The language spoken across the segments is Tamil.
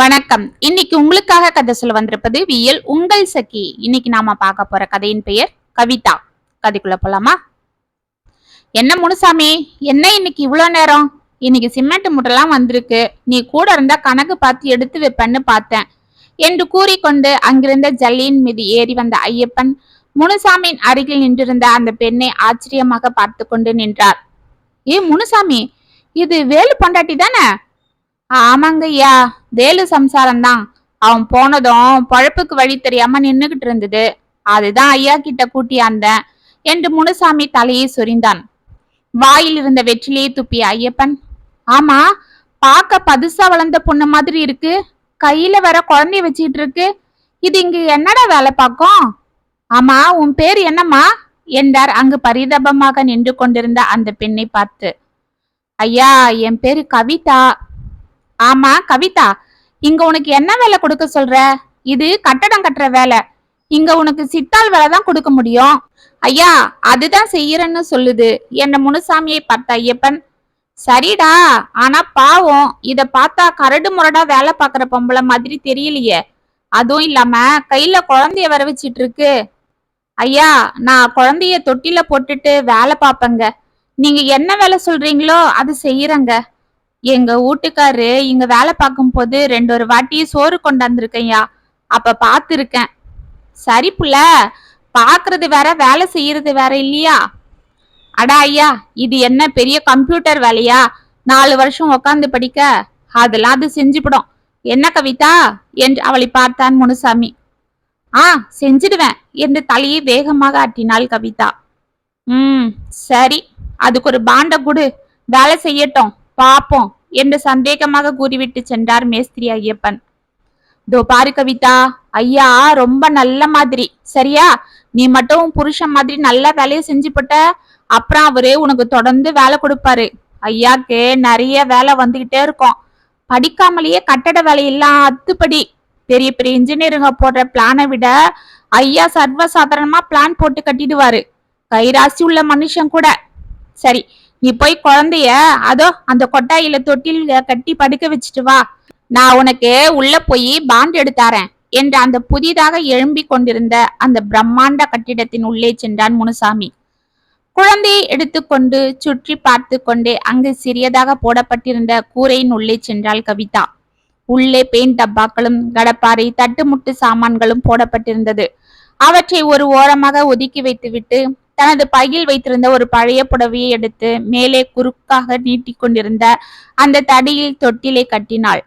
வணக்கம். இன்னைக்கு உங்களுக்காக கதை சொல்ல வந்திருப்பது வியல் உங்கள் சகி. இன்னைக்கு நாம பார்க்க போற கதையின் பெயர் கவிதா. கதைக்குள்ள போலாமா? என்ன முனுசாமி? என்ன இன்னைக்கு இவ்வளோ நேரம்? இன்னைக்கு சிமெண்ட் மூட்டைலாம் வந்திருக்கு. நீ கூட இருந்தா கணக்கு பார்த்து எடுத்து வைப்பேன்னு பார்த்தேன். என்று கூறிக்கொண்டு அங்கிருந்த ஜல்லியின் மீது ஏறி வந்த ஐயப்பன் முனுசாமியின் அருகில் நின்றிருந்த அந்த பெண்ணை ஆச்சரியமாக பார்த்து கொண்டு நின்றார். ஏ முனுசாமி இது வேலு பொண்டாட்டி தானே? ஆமாங்கய்யா வேலு சம்சாரம் தான் அவன் போனதும் பழப்புக்கு வழி தெரியாம நின்னுகிட்டு இருந்தது. அதுதான் ஐயா கிட்ட கூட்டியாந்தேன் என்று முனுசாமி தலையை சொரிந்தான். வாயில் இருந்த வெற்றிலையை துப்பிய ஐயப்பன் ஆமா பார்க்க பதுசா வளர்ந்த பொண்ணு மாதிரி இருக்கு. கையில வர குழந்தைய வச்சுக்கிட்டு இருக்கு. இது இங்க என்னடா வேலை பார்க்கும்? ஆமா உன் பேர் என்னம்மா? என்றார் அங்கு பரிதாபமாக நின்று கொண்டிருந்த அந்த பெண்ணை பார்த்து. ஐயா என் பேரு கவிதா. ஆமா கவிதா. இங்க உனக்கு என்ன வேலை கொடுக்க சொல்ற? இது கட்டடம் கட்டுற வேலை. இங்க உனக்கு சித்தாள் வேலை தான் கொடுக்க முடியும். ஐயா அதுதான் செய்யறேன்னு சொல்லுது. என்ன முனுசாமியை பார்த்த ஐயப்பன். சரிடா ஆனா பாவம். இத பார்த்தா கரடு முரடா வேலை பாக்குற பொம்பளை மாதிரி தெரியலையே. அதுவும் இல்லாம கையில குழந்தைய வர வச்சிட்டு இருக்கு. ஐயா நான் குழந்தைய தொட்டில போட்டுட்டு வேலை பார்ப்பேங்க. நீங்க என்ன வேலை சொல்றீங்களோ அது செய்யறேங்க. எங்க வீட்டுக்காரு இங்க வேலை பார்க்கும் போது ரெண்டு ஒரு வாட்டி சோறு கொண்டாந்துருக்கையா அப்ப பாத்துருக்கேன் சரி புள்ள பாக்குறது வேற வேலை செய்யறது வேற இல்லையா? அடா ஐயா இது என்ன பெரிய கம்ப்யூட்டர் வேலையா? நாலு வருஷம் உக்காந்து படிக்க. அதெல்லாம் அது செஞ்சுவிடும் என்ன கவிதா? என்று அவளை பார்த்தான் முனுசாமி. ஆ செஞ்சிடுவேன் என்று தலையை வேகமாக ஆட்டினாள் கவிதா. ம் சரி. அதுக்கு ஒரு பாண்டை குடு. வேலை செய்யட்டும். பாப்போம். என்று சந்தேகமாக கூறிவிட்டு சென்றார் மேஸ்திரி ஐயப்பன். தோ பாரு கவிதா ஐயா ரொம்ப நல்ல மாதிரி. சரியா? நீ மட்டும் உன் புருஷன் மாதிரி நல்ல வேலையை செஞ்சு போட்ட அப்புறம் அவரு உனக்கு தொடர்ந்து வேலை கொடுப்பாரு. ஐயாக்கு நிறைய வேலை வந்துகிட்டே இருக்கும். படிக்காமலேயே கட்டட வேலையெல்லாம் அத்துப்படி பெரிய பெரிய இன்ஜினியருங்க போடுற பிளானை விட ஐயா சர்வசாதாரணமா பிளான் போட்டு கட்டிடுவாரு. கைராசி உள்ள மனுஷன் கூட. சரி நீ போய் குழந்தைய அதோ அந்த கொட்டாயில தொட்டில் கட்டி படுக்க வச்சுட்டு வா. நான் உனக்கு உள்ள போய் பாண்ட் எடுத்தாரேன் என்று அந்த புதிதாக எழும்பி கொண்டிருந்த அந்த பிரம்மாண்ட கட்டிடத்தின் உள்ளே சென்றான் முனுசாமி. குழந்தையை எடுத்துக்கொண்டு சுற்றி பார்த்து கொண்டே அங்கு சிறியதாக போடப்பட்டிருந்த கூரையின் உள்ளே சென்றாள் கவிதா. உள்ளே பெயிண்ட் டப்பாக்களும் கடப்பாறை தட்டுமுட்டு சாமான்களும் போடப்பட்டிருந்தது. அவற்றை ஒரு ஓரமாக ஒதுக்கி வைத்துவிட்டு தனது பையில் வைத்திருந்த ஒரு பழைய புடவையை எடுத்து மேலே குறுக்காக நீட்டிக்கொண்டிருந்த அந்த தடியில் தொட்டிலை கட்டினாள்.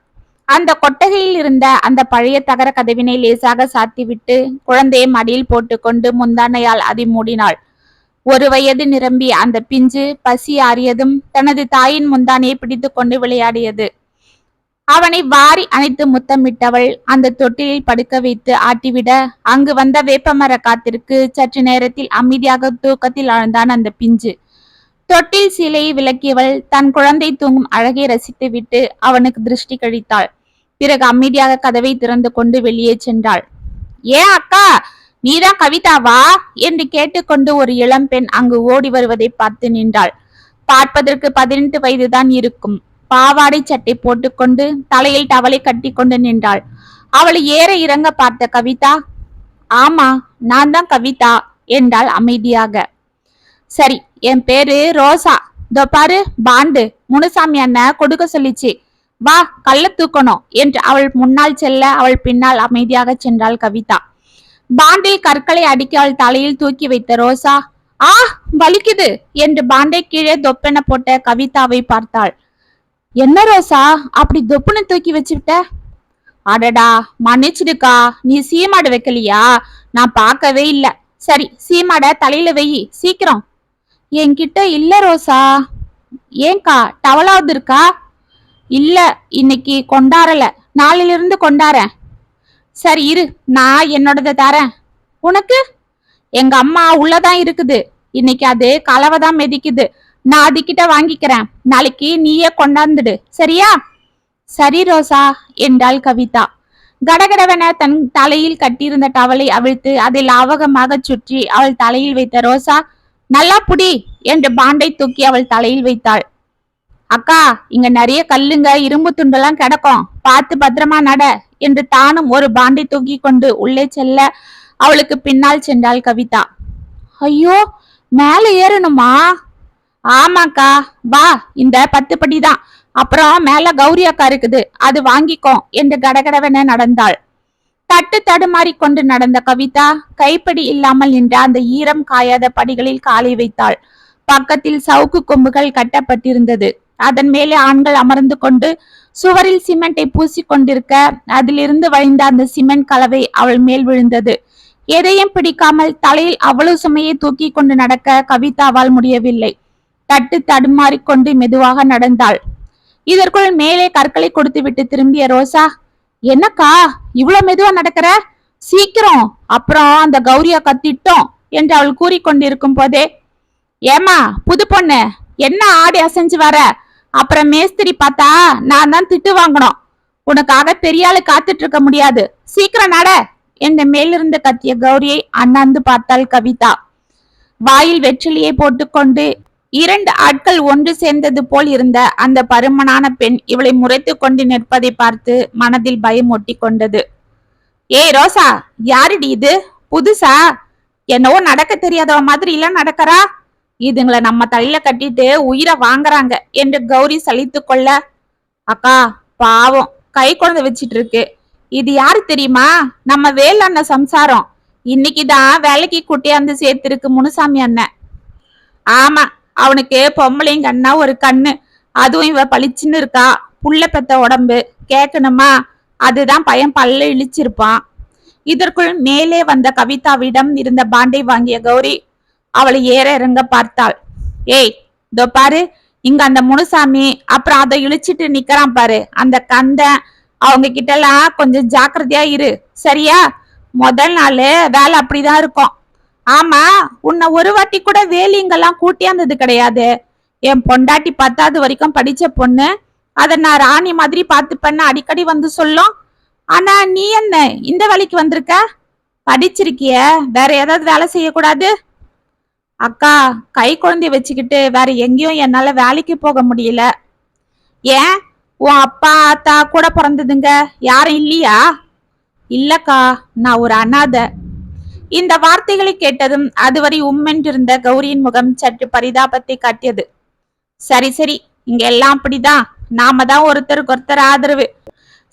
அந்த கொட்டகையில் இருந்த அந்த பழைய தகர கதவினை லேசாக சாத்திவிட்டு குழந்தையை மடியில் போட்டுக்கொண்டு முந்தானையால் அதை மூடினாள். ஒரு வயது நிரம்பி அந்த பிஞ்சு பசி ஆறியதும் தனது தாயின் முந்தானையை பிடித்து கொண்டு விளையாடியது. அவனை வாரி அணைத்து முத்தமிட்டவள். அந்த தொட்டிலில் படுக்க வைத்து ஆட்டிவிட அங்கு வந்த வேப்பமர காத்திற்கு சற்று நேரத்தில் அமைதியாக தூக்கத்தில் ஆழ்ந்தான் அந்த பிஞ்சு. தொட்டில் சீலையை விளக்கியவள் தன் குழந்தை தூங்கும் அழகை ரசித்துவிட்டு அவனுக்கு திருஷ்டி கழித்தாள். பிறகு அமைதியாக கதவை திறந்து கொண்டு வெளியே சென்றாள். ஏன் அக்கா நீதான் கவிதாவா என்று கேட்டுக்கொண்டு ஒரு இளம்பெண் அங்கு ஓடி வருவதை பார்த்து நின்றாள். பார்ப்பதற்கு பதினெட்டு வயதுதான் இருக்கும். பாவாடை சட்டை போட்டுக்கொண்டு தலையில் டவலை கட்டி கொண்டு நின்றாள். அவளை ஏற இறங்க பார்த்த கவிதா ஆமா நான் தான் கவிதா என்றாள் அமைதியாக. சரி என் பேரு ரோசா. இதோ பாரு பாண்டு. முனுசாமி அண்ணன் கொடுக்க சொல்லிச்சு. வா கள்ள தூக்கணும் என்று அவள் முன்னால் செல்ல அவள் பின்னால் அமைதியாக சென்றாள் கவிதா. பாண்டில் கற்களை அடிக்க அவள் தலையில் தூக்கி வைத்த ரோசா ஆ வலிக்குது என்று பாண்டை கீழே தொப்பென போட்ட கவிதாவை பார்த்தாள். என்ன ரோசா? அப்படி தொப்புன்னு தூக்கி வச்சுட்ட? அடடா மன்னிச்சிடுக்கா. நீ சீமாடு வைக்கலையா? நான் பார்க்கவே இல்ல. சரி சீமாட தலையில வெயி சீக்கிரம். என்கிட்ட இல்ல ரோசா. ஏங்கா டவலாவது இருக்கா? இல்ல இன்னைக்கு கொண்டாடல. நாளிலிருந்து கொண்டாரேன் சரி இரு. நான் என்னோடத தரேன். உனக்கு? எங்க அம்மா உள்ளதான் இருக்குது. இன்னைக்கு அது கலவை தான் மெதிக்குது. நான் அதுகிட்ட வாங்கிக்கிறேன். நாளைக்கு நீயே கொண்டாந்துடு. சரியா? சரி ரோசா என்றாள் கவிதா. கடகடவென தன் தலையில் கட்டியிருந்த டவலை அவிழ்த்து அதை லாவகமாக சுற்றி அவள் தலையில் வைத்த ரோசா நல்லா புடி என்று பாண்டை தூக்கி அவள் தலையில் வைத்தாள். அக்கா இங்க நிறைய கல்லுங்க இரும்பு துண்டெல்லாம் கிடக்கும். பார்த்து பத்திரமா நட என்று தானும் ஒரு பாண்டை தூக்கி கொண்டு உள்ளே செல்ல அவளுக்கு பின்னால் சென்றாள் கவிதா. ஐயோ மேல ஏறணுமா? ஆமாக்கா வா இந்த பத்து படி தான் அப்புறம் மேல கௌரி அக்கா இருக்குது அது வாங்கிக்கோ என்று கடகடவென நடந்தாள். தட்டு தடுமாறி கொண்டு நடந்த கவிதா கைப்படி இல்லாமல் நின்ற அந்த ஈரம் காயாத படிகளில் காலை வைத்தாள். பக்கத்தில் சவுக்கு கொம்புகள் கட்டப்பட்டிருந்தது. அதன் மேலே ஆண்கள் அமர்ந்து கொண்டு சுவரில் சிமெண்டை பூசி கொண்டிருக்க அதிலிருந்து வழிந்த அந்த சிமெண்ட் கலவை அவள் மேல் விழுந்தது. எதையும் பிடிக்காமல் தலையில் அவ்வளவு சுமையை தூக்கி கொண்டு நடக்க கவிதாவால் முடியவில்லை. தட்டு தடுமாறிக்கொண்டு மெதுவாக நடந்தாள். இதற்குள் மேலே கற்களை கொடுத்துவிட்டு திரும்பிய ரோசா என்னக்கா இவ்வளவு மெதுவா நடக்கிற? சீக்கிரம். அப்புறம் அந்த கௌரியா கத்திட்டோம் என்று அவள் கூறிக்கொண்டிருக்கும் போதே ஏமா புது பொண்ணு என்ன ஆடி அசைஞ்சு வர? அப்புறம் மேஸ்திரி பார்த்தா நான் தான் திட்டு வாங்கணும் உனக்காக பெரிய ஆளு காத்துட்டு இருக்க முடியாது. சீக்கிரம் நட என்ற மேலிருந்து கத்திய கௌரியை அண்ணாந்து பார்த்தாள் கவிதா. வாயில் வெற்றிலியை போட்டுக்கொண்டு இரண்டு ஆட்கள் ஒன்று சேர்ந்தது போல் இருந்த அந்த பருமனான பெண் இவளை முறைத்து கொண்டு நிற்பதை பார்த்து மனதில் பயம் ஒட்டி கொண்டது. ஏய் ரோசா யாருடி இது? புதுசா? என்னவோ நடக்க தெரியாதவ மாதிரி இல்ல நடக்கறா? இதுங்களை நம்ம தலையில கட்டிட்டு உயிரை வாங்குறாங்க என்று கௌரி சலித்து கொள்ள அக்கா பாவம் கை குழந்தை வச்சிட்டு இருக்கு. இது யாரு தெரியுமா? நம்ம வேல் அண்ணன் சம்சாரம். இன்னைக்குதான் வேலைக்கு கூட்டியாந்து சேர்த்திருக்கு முனுசாமி அண்ணன். ஆமா அவனுக்கு பொம்பளையும் கண்ணா ஒரு கண்ணு. அதுவும் இவ பளிச்சுன்னு இருக்கா? புள்ள பெத்த உடம்பு. கேட்கணுமா அதுதான் பையன் பல்ல இழிச்சிருப்பான். இதற்குள் மேலே வந்த கவிதாவிடம் இருந்த பாண்டை வாங்கிய கௌரி அவளை ஏற இறங்க பார்த்தாள். ஏய் இதோ பாரு இங்க அந்த முனுசாமி. அப்புறம் அதை இழிச்சிட்டு நிக்கிறான் பாரு. அந்த கந்த அவங்க கிட்ட எல்லாம் கொஞ்சம் ஜாக்கிரதையா இரு. சரியா? முதல் நாள் வேலை அப்படிதான் இருக்கும். ஆமா உன்னை ஒரு வாட்டி கூட வேலிங்கெல்லாம் கூட்டியாந்தது கிடையாது. என் பொண்டாட்டி பத்தாவது வரைக்கும் படிச்ச பொண்ணு. அதை நான் ராணி மாதிரி பார்த்துப்பேன்னு அடிக்கடி வந்து சொல்லும். ஆனா நீ என்ன இந்த வேலைக்கு வந்திருக்க? படிச்சிருக்கிய? வேற ஏதாவது வேலை செய்யக்கூடாது? அக்கா கை குழந்தைய வச்சுக்கிட்டு வேற எங்கேயும் என்னால வேலைக்கு போக முடியல. ஏன்? உன் அப்பா அத்தா கூட பிறந்ததுங்க. யாரும் இல்லையா? இல்லக்கா நான் ஒரு அனாதை. இந்த வார்த்தைகளை கேட்டதும் அதுவரை உம்மென்றிருந்த கௌரியின் முகம் சற்று பரிதாபத்தை காட்டியது. சரி சரி இங்க எல்லாம் அப்படிதான் நாம தான் ஒருத்தருக்கு ஒருத்தர் ஆதரவு.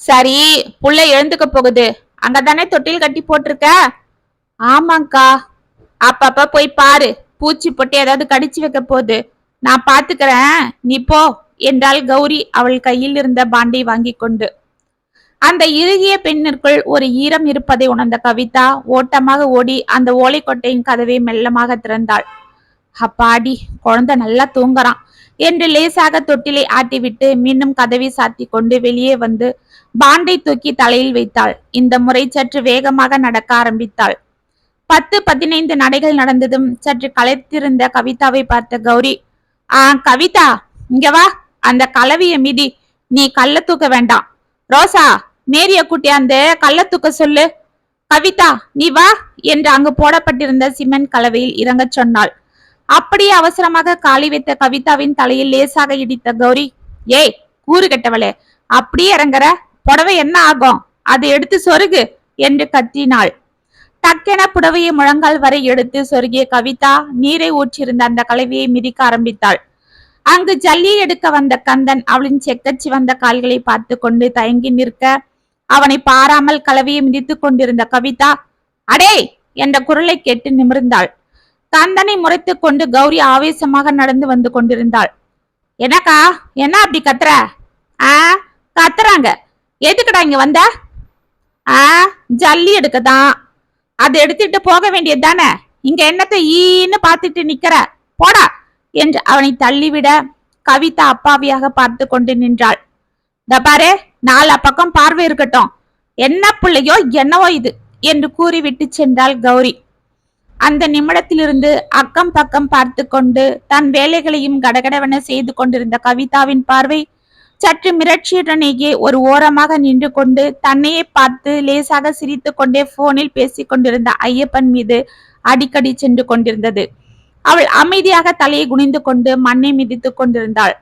சரி புள்ள எழுந்துக்க போகுது. அங்கதானே தொட்டில் கட்டி போட்டிருக்க? ஆமாங்கா. அப்பப்ப போய் பாரு. பூச்சி போட்டு ஏதாவது கடிச்சு வைக்க போகுது. நான் பாத்துக்கிறேன். நீ போ என்றாள் கௌரி அவள் கையில் இருந்த பாண்டை வாங்கி கொண்டு. அந்த இறுகிய பெண்ணிற்குள் ஒரு ஈரம் இருப்பதை உணர்ந்த கவிதா ஓட்டமாக ஓடி அந்த ஓலைக்கொட்டையின் கதவை மெல்லமாக திறந்தாள். அப்பாடி குழந்தை நல்லா தூங்குறான் என்று லேசாக தொட்டிலை ஆட்டிவிட்டு மீண்டும் கதவை சாத்தி கொண்டு வெளியே வந்து பாண்டை தூக்கி தலையில் வைத்தாள். இந்த முறை சற்று வேகமாக நடக்க ஆரம்பித்தாள். பத்து பதினைந்து நடைகள் நடந்ததும் சற்று களைத்திருந்த கவிதாவை பார்த்த கௌரி ஆ கவிதா இங்க வா. அந்த கலவிய மிதி நீ கல்ல தூக்க வேண்டாம். ரோசா மேரிய கூட்டியாந்து கள்ள தூக்க சொல்லு. கவிதா நீ வா என்று அங்கு போடப்பட்டிருந்த சிமெண்ட் கலவையில் இறங்கச் சொன்னாள். அப்படியே அவசரமாக காலி வைத்த கவிதாவின் தலையில் லேசாக இடித்த கௌரி ஏய் கூறு கெட்டவளே அப்படியே இறங்குற? புடவை என்ன ஆகும்? அதை எடுத்து சொருகு என்று கத்தினாள். டக்கென புடவையை முழங்கால் வரை எடுத்து சொருகிய கவிதா நீரை ஊற்றியிருந்த அந்த கலவையை மிதிக்க ஆரம்பித்தாள். அங்கு ஜல்லி எடுக்க வந்த கந்தன் அவளின் செக்கச்சி வந்த கால்களை பார்த்து கொண்டு தயங்கி நிற்க அவனை பாராமல் கலவையை மிதித்து கொண்டிருந்த கவிதா அடே! என்ற குரலை கேட்டு நிமிர்ந்தாள். கந்தனை முறைத்து கொண்டு கௌரி ஆவேசமாக நடந்து வந்து கொண்டிருந்தாள். என்னக்கா என்ன அப்படி கத்துற? ஆ கத்துறாங்க. எதுக்குடா இங்க வந்த? ஆ ஜல்லி எடுக்கதான். அதை எடுத்துட்டு போக வேண்டியது தானே? இங்க என்னத்த ஈன்னு பார்த்துட்டு நிக்கிற? போடா! என்று அவனை தள்ளிவிட கவிதா அப்பாவியாக பார்த்து கொண்டு நின்றாள். "இதோ பாரு நாலா பக்கம் பார்வை இருக்கட்டும். என்ன பிள்ளையோ என்னவோ இது? என்று கூறிவிட்டு சென்றாள் கௌரி. அந்த நிமிடத்திலிருந்து அக்கம் பக்கம் பார்த்து கொண்டு தன் வேலைகளையும் கடகடவென செய்து கொண்டிருந்த கவிதாவின் பார்வை சற்று மிரட்சியுடனேயே ஒரு ஓரமாக நின்று கொண்டு தன்னையே பார்த்து லேசாக சிரித்து கொண்டே போனில் பேசிக் கொண்டிருந்த ஐயப்பன் மீது அடிக்கடி சென்று கொண்டிருந்தது. அவள் அமைதியாக தலையை குனிந்து கொண்டு மண்ணை மிதித்துக் கொண்டிருந்தாள்.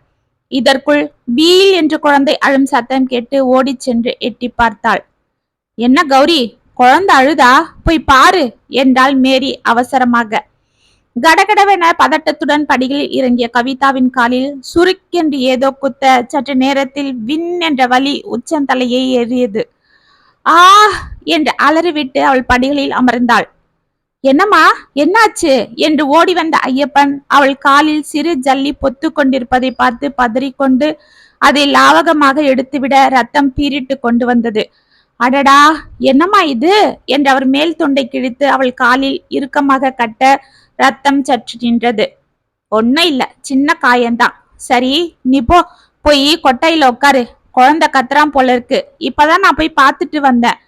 இதற்குள் வீல் என்று குழந்தை அழும் சத்தம் கேட்டு ஓடிச் சென்று எட்டி பார்த்தாள். என்ன கௌரி குழந்தை அழுதா? போய் பாரு என்றாள் மேரி அவசரமாக. கடகடவென பதட்டத்துடன் படிகளில் இறங்கிய கவிதாவின் காலில் சுருக்கென்று ஏதோ குத்த சற்று நேரத்தில் விண் என்ற வலி உச்சந்தலையை ஏறியது. ஆ என்று அலறிவிட்டு அவள் படிகளில் அமர்ந்தாள். என்னம்மா என்னாச்சு? என்று ஓடி வந்த ஐயப்பன் அவள் காலில் சிறு ஜல்லி பொத்து கொண்டிருப்பதை பார்த்து பதறிக்கொண்டு அதை லாவகமாக எடுத்துவிட ரத்தம் பீரிட்டு கொண்டு வந்தது. அடடா என்னம்மா இது? என்று அவர் மேல் தொண்டை கிழித்து அவள் காலில் இறுக்கமாக கட்ட ரத்தம் சற்று நின்றது. ஒன்னும் இல்ல சின்ன காயம்தான் சரி நீ போ போய் கொட்டையில உட்காரு. குழந்தை கத்துறான் போல இருக்கு. இப்பதான் நான் போய் பார்த்துட்டு வந்தேன்.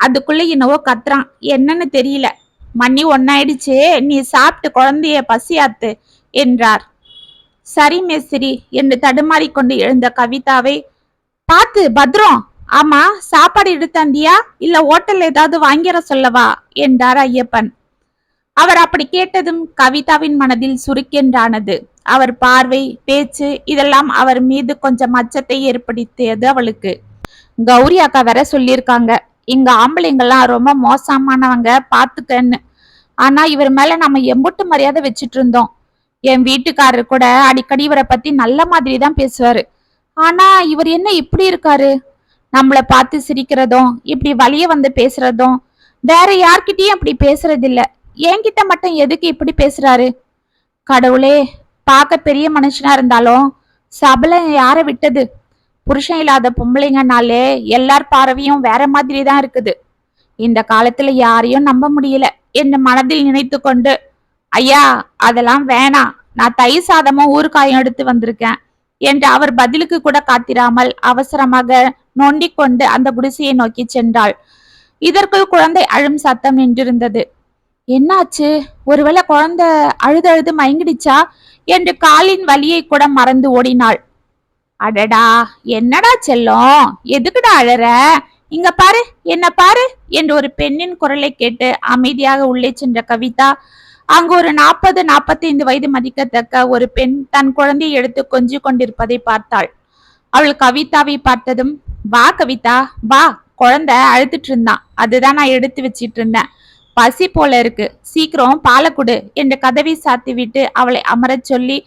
அதுக்குள்ள என்னவோ கத்துறான். என்னன்னு தெரியல. மணி ஒன்னாயிடுச்சு நீ சாப்பிட்டு குழந்தைய பசியாத்து என்றார். சரி மேஸ்திரி என்று தடுமாறிக்கொண்டு எழுந்த கவிதாவை பார்த்து பத்ரம் ஆமா சாப்பாடு எடுத்தாந்தியா இல்ல ஹோட்டல்ல ஏதாவது வாங்கிற சொல்லவா? என்றார் ஐயப்பன். அவர் அப்படி கேட்டதும் கவிதாவின் மனதில் சுருக்கென்றானது. அவர் பார்வை பேச்சு இதெல்லாம் அவர் மீது கொஞ்சம் அச்சத்தை ஏற்படுத்தியது அவளுக்கு. கௌரி அக்கா வேற சொல்லியிருக்காங்க. இங்க ஆம்பளைங்கெல்லாம் ரொம்ப மோசமானவங்க பாத்துக்கன்னு ஆனா இவர் மேல நம்ம எம்புட்டு மரியாதை வச்சுட்டு இருந்தோம் என் வீட்டுக்காரர் கூட அடிக்கடி இவரை பத்தி நல்ல மாதிரி தான் பேசுவாரு. ஆனா இவர் என்ன இப்படி இருக்காரு? நம்மள பார்த்து சிரிக்கிறதும் இப்படி வழிய வந்து பேசுறதும் வேற யார்கிட்டயும் அப்படி பேசுறது இல்ல என்கிட்ட மட்டும் எதுக்கு இப்படி பேசுறாரு? கடவுளே பார்க்க பெரிய மனுஷனா இருந்தாலும் சபலம் யார விட்டது? புருஷன் இல்லாத பொம்பளைங்கனாலே எல்லார் பார்வையும் வேற மாதிரி தான் இருக்குது. இந்த காலத்துல யாரையும் நம்ப முடியல. என்று மனதில் நினைத்து கொண்டு ஐயா அதெல்லாம் வேணாம். நான் தயிர் சாதமும் ஊறுகாயும் எடுத்து வந்திருக்கேன். என்று அவர் பதிலுக்கு கூட காத்திராமல் அவசரமாக நொண்டிக் கொண்டு அந்த குடிசையை நோக்கி சென்றாள். இதற்குள் குழந்தை அழும் சத்தம் நின்றிருந்தது. என்னாச்சு? ஒருவேளை குழந்தை அழுது அழுது மயங்கிடுச்சா? என்று காலின் வலியை கூட மறந்து ஓடினாள். அடடா! என்னடா செல்லும்? எதுக்குடா அழற? இங்க பாரு என்ன பாரு என்று ஒரு பெண்ணின் குரலை கேட்டு அமைதியாக உள்ளே சென்ற கவிதா அங்கு ஒரு நாற்பது நாற்பத்தைந்து வயது மதிக்கத்தக்க ஒரு பெண் தன் குழந்தையை எடுத்து கொஞ்சி கொண்டிருப்பதை பார்த்தாள். அவள் கவிதாவை பார்த்ததும் வா கவிதா வா குழந்தை அழுத்துட்டு இருந்தான் அதுதான் நான் எடுத்து வச்சிட்டு இருந்தேன். பசி போல இருக்கு. சீக்கிரம் பாலை கொடு என்று கதவை சாத்தி விட்டு அவளை அமரச் சொல்லி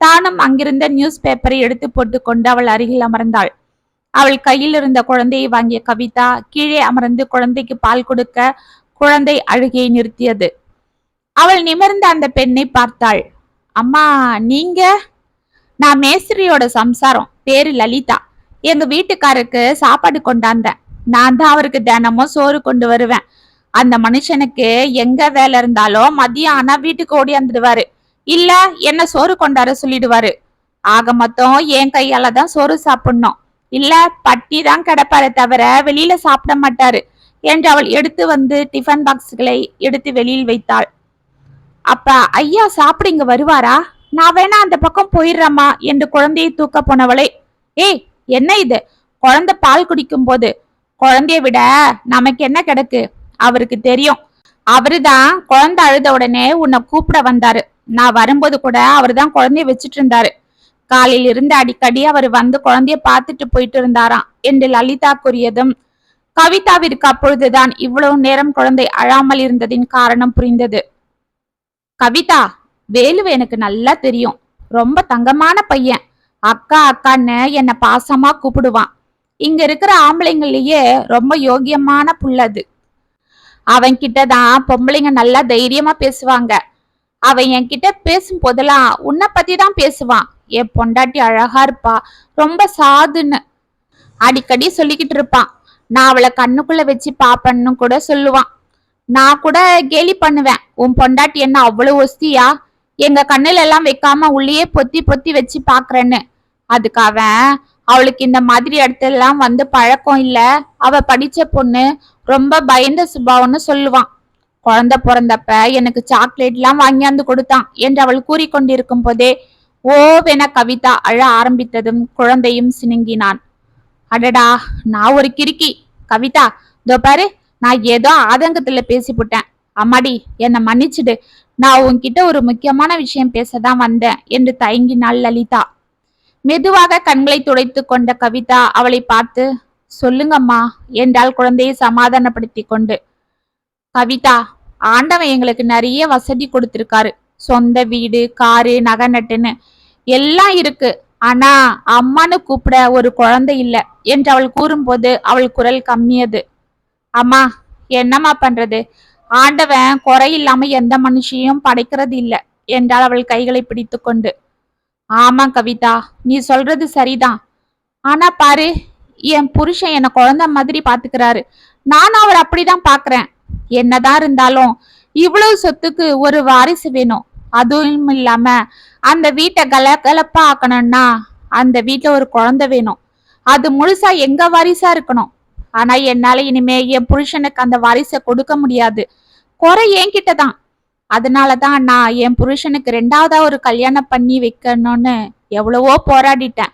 தானும் அங்கிருந்த நியூஸ் பேப்பரை எடுத்து போட்டு கொண்டு அவள் அருகில் அமர்ந்தாள். அவள் கையில் இருந்த குழந்தையை வாங்கிய கவிதா கீழே அமர்ந்து குழந்தைக்கு பால் கொடுக்க குழந்தை அழுகையை நிறுத்தியது. அவள் நிமிர்ந்த அந்த பெண்ணை பார்த்தாள். அம்மா நீங்க? நான் மேஸ்திரியோட சம்சாரம் பேரு லலிதா. எங்க வீட்டுக்காரருக்கு சாப்பாடு கொண்டாந்தேன். நான் தான் அவருக்கு தினமும் சோறு கொண்டு வருவேன். அந்த மனுஷனுக்கு எங்க வேலை இருந்தாலும் மதியம் ஆனா வீட்டுக்கு ஓடியாந்துடுவாரு. இல்ல என்ன சோறு கொண்டார சொல்லிடுவாரு. ஆக மொத்தம் என் கையால தான் சோறு சாப்பிடணும். இல்ல பட்டி தான் கிடப்பாரு தவிர வெளியில சாப்பிட மாட்டாரு என்று அவள் எடுத்து வந்து டிஃபன் பாக்ஸ்களை எடுத்து வெளியில் வைத்தாள். அப்ப ஐயா சாப்பிட இங்க வருவாரா? நான் வேணா அந்த பக்கம் போயிடுறேம்மா என்று குழந்தையை தூக்க போனவளை. ஏய் என்ன இது? குழந்தை பால் குடிக்கும் போது. குழந்தைய விட நமக்கு என்ன கிடக்கு? அவருக்கு தெரியும். அவருதான் குழந்தை அழுத உடனே உன்னை கூப்பிட வந்தாரு. நான் வரும்போது கூட அவர்தான் குழந்தைய வச்சிட்டு இருந்தாரு. காலையில இருந்து அடிக்கடி அவர் வந்து குழந்தைய பார்த்துட்டு போயிட்டு இருந்தாராம் என்று லலிதா கூறியதும் கவிதாவிற்கு அப்பொழுதுதான் இவ்வளவு நேரம் குழந்தை அழாமல் இருந்ததின் காரணம் புரிந்தது. கவிதா வேலுவ எனக்கு நல்லா தெரியும். ரொம்ப தங்கமான பையன். அக்கா அக்கான்னு என்னை பாசமா கூப்பிடுவான். இங்க இருக்கிற ஆம்பளைங்களையே ரொம்ப யோகியமான புள்ளது அவன் கிட்டதான் பொம்பளைங்க நல்லா தைரியமா பேசுவாங்க. அவன் என்கிட்ட பேசும் போதெல்லாம் உன்னை பத்தி தான் பேசுவான். என் பொண்டாட்டி அழகா இருப்பா. ரொம்ப சாதுன்னு. அடிக்கடி சொல்லிக்கிட்டு இருப்பான் நான் அவளை கண்ணுக்குள்ள வச்சு பாப்பன்னு கூட சொல்லுவான். நான் கூட கேலி பண்ணுவேன். உன் பொண்டாட்டி என்ன அவ்வளவு ஒஸ்தியா? எங்க கண்ணுல எல்லாம் வைக்காம உள்ளேயே பொத்தி பொத்தி வச்சு பாக்குறேன்னு. அதுக்கு அவன் அவளுக்கு இந்த மாதிரி இடத்தெல்லாம் வந்து பழக்கம் இல்ல. அவ படிச்ச பொண்ணு ரொம்ப பயந்த சுபாவம்னு சொல்லுவான். குழந்தை பிறந்தப்ப எனக்கு சாக்லேட்லாம் வாங்கியாந்து கொடுத்தான் என்று அவள் கூறிக்கொண்டிருக்கும் போதே ஓவென கவிதா அழ ஆரம்பித்ததும் குழந்தையும் சினுங்கினான். அடடா நான் ஒரு கிறுக்கி. கவிதா இதோ பாரு நான் ஏதோ ஆதங்கத்துல பேசிப்புட்டேன். அம்மாடி என்னை மன்னிச்சுடு. நான் உன்கிட்ட ஒரு முக்கியமான விஷயம் பேசதான் வந்தேன் என்று தயங்கினாள் லலிதா. மெதுவாக கண்களை துடைத்து கொண்ட கவிதா அவளை பார்த்து சொல்லுங்கம்மா என்றால் குழந்தையை சமாதானப்படுத்தி கொண்டு. கவிதா ஆண்டவன் எங்களுக்கு நிறைய வசதி கொடுத்திருக்காரு. சொந்த வீடு காரு நகை நட்டுன்னு. எல்லாம் இருக்கு. ஆனா அம்மான்னு கூப்பிட ஒரு குழந்தை இல்ல என்று அவள் கூறும்போது அவள் குரல் கம்மியது. அம்மா என்னம்மா பண்றது? ஆண்டவன் குறையில்லாம எந்த மனுஷியும் படைக்கிறது இல்ல என்றாள் அவள் கைகளை பிடித்து கொண்டு. ஆமா கவிதா நீ சொல்றது சரிதான். ஆனா பாரு என் புருஷன் என்ன குழந்தை மாதிரி பாத்துக்கிறாரு. நானும் அவர் அப்படிதான் பாக்குறேன். என்னதான் இருந்தாலும் இவ்வளவு சொத்துக்கு ஒரு வாரிசு வேணும். அதுவும் இல்லாம அந்த வீட்டை கலகலப்பா ஆக்கணும்னா அந்த வீட்டுல ஒரு குழந்தை வேணும். அது முழுசா எங்க வாரிசா இருக்கணும்? ஆனா என்னால இனிமே என் புருஷனுக்கு அந்த வாரிசை கொடுக்க முடியாது. குறை என்கிட்ட தான். அதனாலதான் நான் என் புருஷனுக்கு ரெண்டாவதா ஒரு கல்யாணம் பண்ணி வைக்கணும்னு எவ்வளவோ போராடிட்டேன்.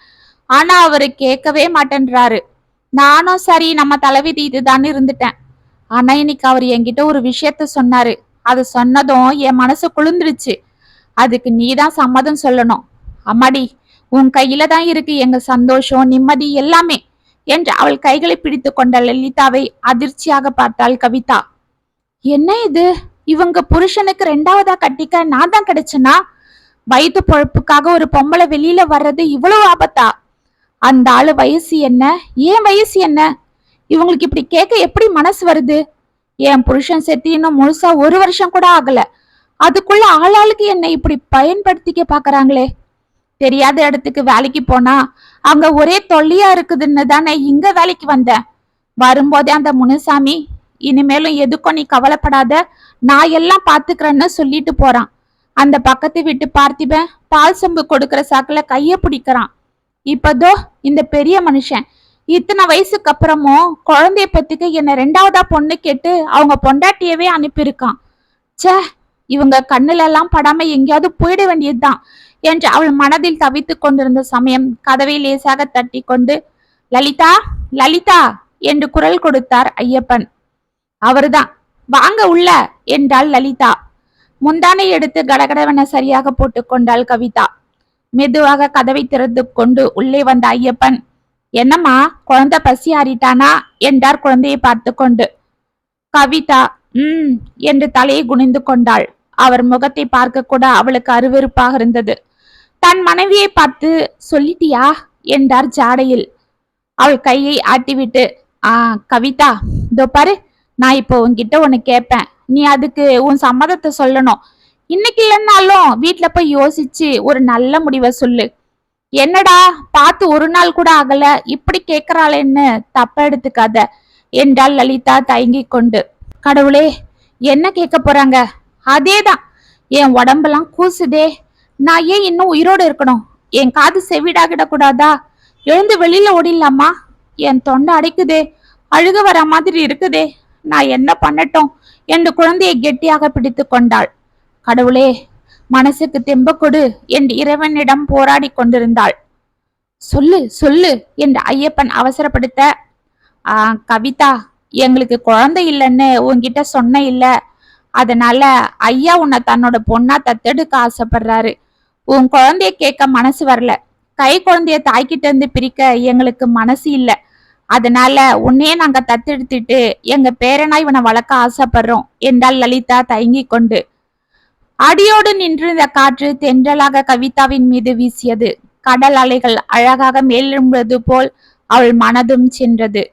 ஆனா அவரு கேட்கவே மாட்டேன்றாரு. நானும் சரி நம்ம தலைவிதி இதுதான் இருந்துட்டேன். ஆனா இன்னைக்கு அவர் என்கிட்ட ஒரு விஷயத்த சொன்னாரு. அது சொன்னதும் என் மனசு குளிர்ந்துருச்சு. அதுக்கு நீதான் சம்மதம் சொல்லணும். அம்மாடி உன் கையில தான் இருக்கு எங்க சந்தோஷம் நிம்மதி எல்லாமே என்று அவள் கைகளை பிடித்து கொண்ட லலிதாவை அதிர்ச்சியாக பார்த்தாள் கவிதா. என்ன இது? இவங்க புருஷனுக்கு ரெண்டாவதா கட்டிக்க நான் தான் கிடைச்சனா? வயிற்று பொழப்புக்காக ஒரு பொம்பளை வெளியில வர்றது இவ்வளவு ஆபத்தா? அந்த ஆளு வயசு என்ன? ஏன் வயசு என்ன? இவங்களுக்கு இப்படி கேட்க எப்படி மனசு வருது? என் புருஷன் செத்து இன்னும் முழுசா ஒரு வருஷம் கூட ஆகல. அதுக்குள்ள ஆளாளுக்கு என்னை இப்படி பயன்படுத்திக்க பாக்குறாங்களே? தெரியாத இடத்துக்கு வேலைக்கு போனா அங்க ஒரே தொல்லையா இருக்குதுன்னு தானே இங்க வேலைக்கு வந்தேன் வரும்போதே அந்த முனுசாமி இனிமேலும் எதுக்கும் நீ கவலைப்படாத நான் எல்லாம் பாத்துக்கிறேன்னு சொல்லிட்டு போறான். அந்த பக்கத்து வீட்டு பார்த்திபன் பால் சம்பு கொடுக்கற சாக்குல கைய பிடிக்கிறான். இப்பதோ இந்த பெரிய மனுஷன் இத்தனை வயசுக்கு அப்புறமும் குழந்தைய பத்திக்கு என்ன ரெண்டாவதா பொண்ணு கேட்டு அவங்க பொண்டாட்டியவே அனுப்பியிருக்கான். ச்சே இவங்க கண்ணுல எல்லாம் படாம எங்கேயாவது போயிட வேண்டியதுதான் என்று அவள் மனதில் தவித்துக் கொண்டிருந்த சமயம் கதவை லேசாக தட்டி கொண்டு லலிதா லலிதா என்று குரல் கொடுத்தார் ஐயப்பன். அவர்தான். வாங்க உள்ள என்றாள் லலிதா. முந்தானை எடுத்து கடகடவென சரியாக போட்டுக்கொண்டாள் கவிதா. மெதுவாக கதவை திறந்து கொண்டு உள்ளே வந்த ஐயப்பன் என்னம்மா குழந்தை பசி ஆறிட்டானா? என்றார் குழந்தையை பார்த்து கொண்டு. கவிதா ம் என்று தலையை குனிந்து கொண்டாள். அவர் முகத்தை பார்க்க கூட அவளுக்கு அருவருப்பாக இருந்தது. தன் மனைவியை பார்த்து சொல்லிட்டியா? என்றார் ஜாடையில். அவள் கையை ஆட்டிவிட்டு ஆ கவிதா இதோ பாரு நான் இப்போ உன்கிட்ட ஒன்னு கேட்பேன் நீ அதுக்கு உன் சம்மதத்தை சொல்லணும். இன்னைக்கு இல்லைன்னாலும் வீட்டுல போய் யோசிச்சு ஒரு நல்ல முடிவை சொல்லு. என்னடா பார்த்து ஒரு நாள் கூட ஆகல இப்படி கேக்குறாளேன்னு தப்ப எடுத்துக்காத என்றாள் லலிதா தயங்கிக் கொண்டு. கடவுளே என்ன கேட்க போறாங்க? அதேதான். என் உடம்பெல்லாம் கூசுதே. நான் ஏன் இன்னும் உயிரோடு இருக்கணும்? என் காது செவிடாகிடக்கூடாதா எழுந்து வெளியில ஓடிடலாமா? என் தொண்டை அடைக்குதே. அழுக வர மாதிரி இருக்குதே. நான் என்ன பண்ணட்டும்? என்று குழந்தையை கெட்டியாக பிடித்து கொண்டாள். கடவுளே மனசுக்கு தெம்ப கொடு என்று இறைவனிடம் போராடி கொண்டிருந்தாள். சொல்லு சொல்லு என்று ஐயப்பன் அவசரப்படுத்த ஆ கவிதா எங்களுக்கு குழந்தை இல்லைன்னு உன்கிட்ட சொன்ன இல்ல. அதனால ஐயா உன்னை தன்னோட பொண்ணா தத்தெடுக்க ஆசைப்படுறாரு. உன் குழந்தைய கேட்க மனசு வரல. கை குழந்தைய தாய்கிட்ட இருந்து பிரிக்க எங்களுக்கு மனசு இல்ல. அதனால உன்னையே நாங்க தத்தெடுத்துட்டு எங்க பேரனா இவனை வளர்க்க ஆசைப்படுறோம் என்றாள் லலிதா தயங்கி கொண்டு. அடியோடு நின்றிருந்த காற்று தென்றலாக கவிதாவின் மீது வீசியது. கடல் அலைகள் அழகாக மேலெழும்புவது போல் அவள் மனதும் சென்றது.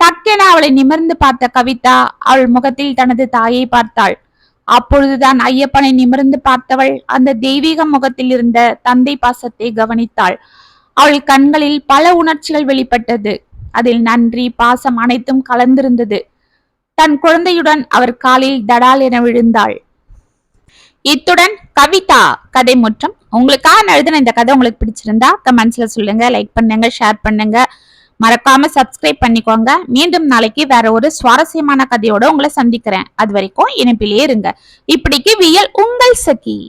டக்கென அவளை நிமிர்ந்து பார்த்த கவிதா அவள் முகத்தில் தனது தாயை பார்த்தாள். அப்பொழுதுதான் ஐயப்பனை நிமிர்ந்து பார்த்தவள் அந்த தெய்வீக முகத்தில் இருந்த தந்தை பாசத்தை கவனித்தாள். அவள் கண்களில் பல உணர்ச்சிகள் வெளிப்பட்டது. அதில் நன்றி பாசம் அனைத்தும் கலந்திருந்தது. தன் குழந்தையுடன் அவர் காலில் தடால் என விழுந்தாள். இத்துடன் கவிதா கதை முற்றம். உங்களுக்காக நான் எழுதின இந்த கதை உங்களுக்கு பிடிச்சிருந்தா கமெண்ட்ஸ்ல சொல்லுங்க லைக் பண்ணுங்க ஷேர் பண்ணுங்க. மறக்காம சப்ஸ்கிரைப் பண்ணிக்கோங்க. மீண்டும் நாளைக்கு வேற ஒரு சுவாரஸ்யமான கதையோட உங்களை சந்திக்கிறேன். அது வரைக்கும் இணைப்பிலே இருங்க. இப்படிக்கு வியல் உங்கள் சகி.